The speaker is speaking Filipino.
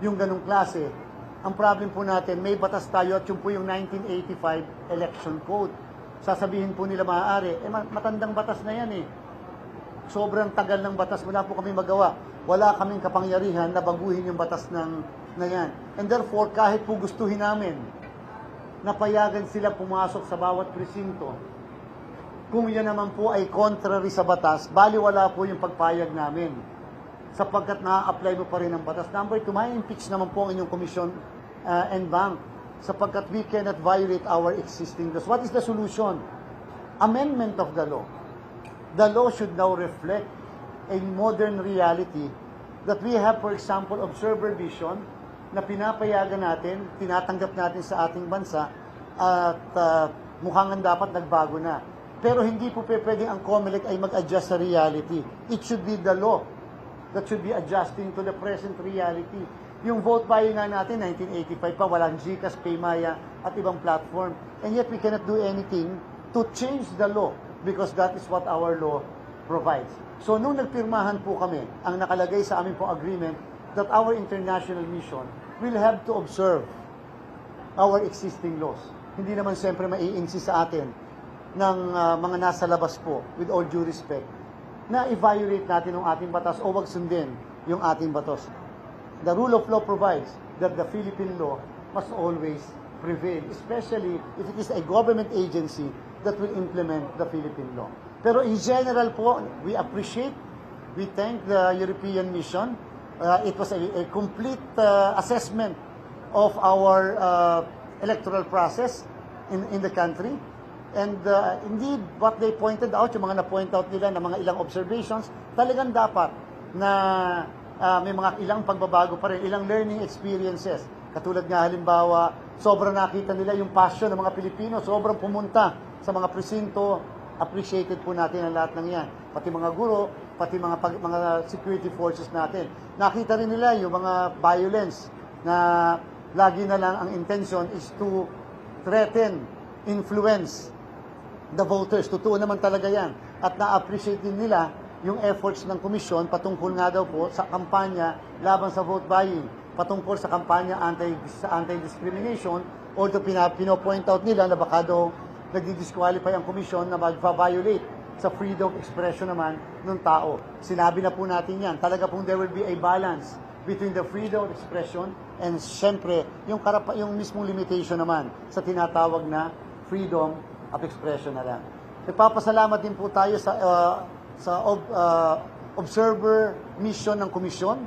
yung ganong klase. Ang problem po natin, may batas tayo at yun po yung 1985 election code. Sasabihin po nila maaari, eh ma- matandang batas na yan eh. Sobrang tagal ng batas, wala po kami magawa. Wala kaming kapangyarihan na baguhin yung batas ng, na yan. And therefore, kahit po gustuhin namin, napayagan sila pumasok sa bawat presinto, kung yan naman po ay contrary sa batas, baliwala po yung pagpayag namin sapagkat na-apply mo pa rin ang batas. Number two, may impeach naman po ang inyong commission uh, and bank sapagkat we cannot violate our existing laws. What is the solution? Amendment of the law. The law should now reflect a modern reality that we have, for example, observer vision na pinapayagan natin, tinatanggap natin sa ating bansa at uh, mukhang dapat nagbago na. Pero hindi po pwedeng ang COMELEC ay mag-adjust sa reality. It should be the law that should be adjusting to the present reality. Yung vote buying nga natin, 1985 pa, walang GCash, Paymaya, at ibang platform. And yet we cannot do anything to change the law because that is what our law provides. So nung nagpirmahan po kami, ang nakalagay sa amin po agreement that our international mission will have to observe our existing laws. Hindi naman siyempre mai-insist sa atin ng ah, mga nasa labas po, with all due respect, na i-violate natin ang ating batas o wag sundin yung ating batas. The rule of law provides that the Philippine law must always prevail, especially if it is a government agency that will implement the Philippine law. Pero in general po, we appreciate, we thank the European Mission. Uh, it was a, a complete uh, assessment of our uh, electoral process in, in the country. And uh, indeed, what they pointed out, yung mga na-point out nila na mga ilang observations, talagang dapat na ah, may mga ilang pagbabago pa rin, ilang learning experiences. Katulad nga halimbawa, sobrang nakita nila yung passion ng mga Pilipino, sobrang pumunta sa mga presinto, appreciated po natin ang lahat ng yan. Pati mga guro, pati mga, pag, mga security forces natin. Nakita rin nila yung mga violence na lagi na lang ang intention is to threaten, influence the voters. Totoo naman talaga yan. At na-appreciate din nila yung efforts ng komisyon patungkol nga daw po sa kampanya laban sa vote buying, patungkol sa kampanya anti sa anti-discrimination, although pina, pino-point out nila na baka daw nagdi-disqualify ang komisyon na mag-violate sa freedom of expression naman ng tao. Sinabi na po natin yan. Talaga pong there will be a balance between the freedom of expression and syempre yung, karapa, yung mismong limitation naman sa tinatawag na freedom of expression na lang. Nagpapasalamat din po tayo sa uh, sa ob- uh, observer mission ng komisyon